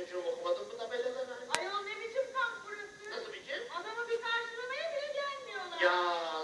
çocuğum okumadın mı tabelaları? Ayol ne biçim kamp burası? Nasıl biçim? Adamı bir karşılamaya bile gelmiyorlar. Ya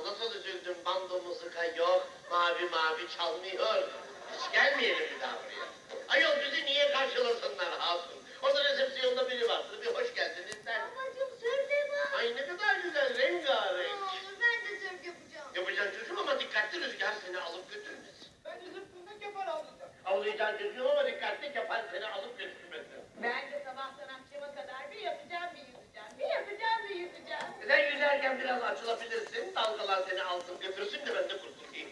nasıl üzüldüm bando muzika yok, mavi mavi çalmıyor. Hiç gelmeyelim bir daha buraya. Ayol bizi niye karşılasınlar Hatun? Orada resepsiyonda biri vardır, bir hoş geldiniz der. Babacım sörde var. Ay ne kadar güzel, rengarenk. olur ben de sörf yapacağım. Yapacaksın çocuğum ama dikkatli rüzgar seni alıp götürmesin. Ben de sırtımda kefal alacağım. Avlayacaksın çocuğum ama dikkatli yapan seni alıp götürmesin. Ben de sabahtan akşama kadar bir yapacağım bir yüzeceğim. Bir yapacağım bir yüzeceğim. Sen yüzerken biraz açılabilirsin, dalgalar seni alsın götürsün de ben de kurtulayım.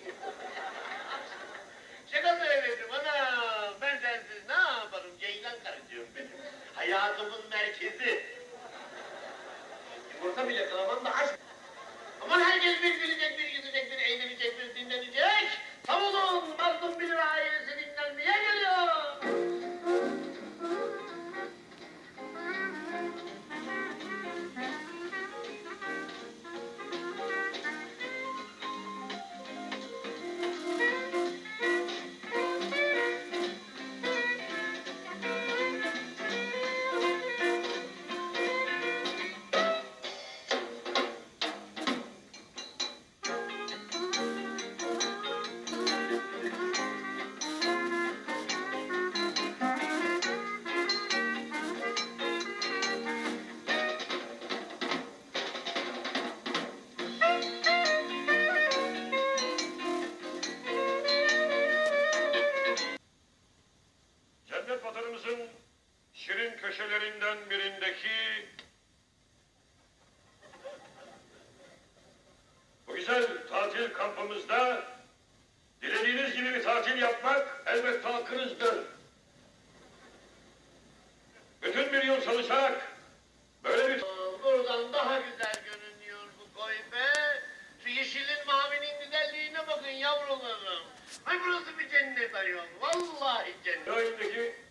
Şaka söyledim ana, ben sensiz ne yaparım Ceylan karıcığım benim. Hayatımın merkezi. Yumurta bile kıramam da aşk. Aman herkes bir Cennet vatanımızın şirin köşelerinden birindeki bu güzel tatil kampımızda dilediğiniz gibi bir tatil yapmak elbette hakkınızdır. Bütün bir yıl çalışarak böyle bir Buradan daha güzel görünüyor bu koy be. Şu yeşilin mavinin güzelliğine bakın yavrularım. Ay burası bir cennet ayol. Vallahi cennet. Peter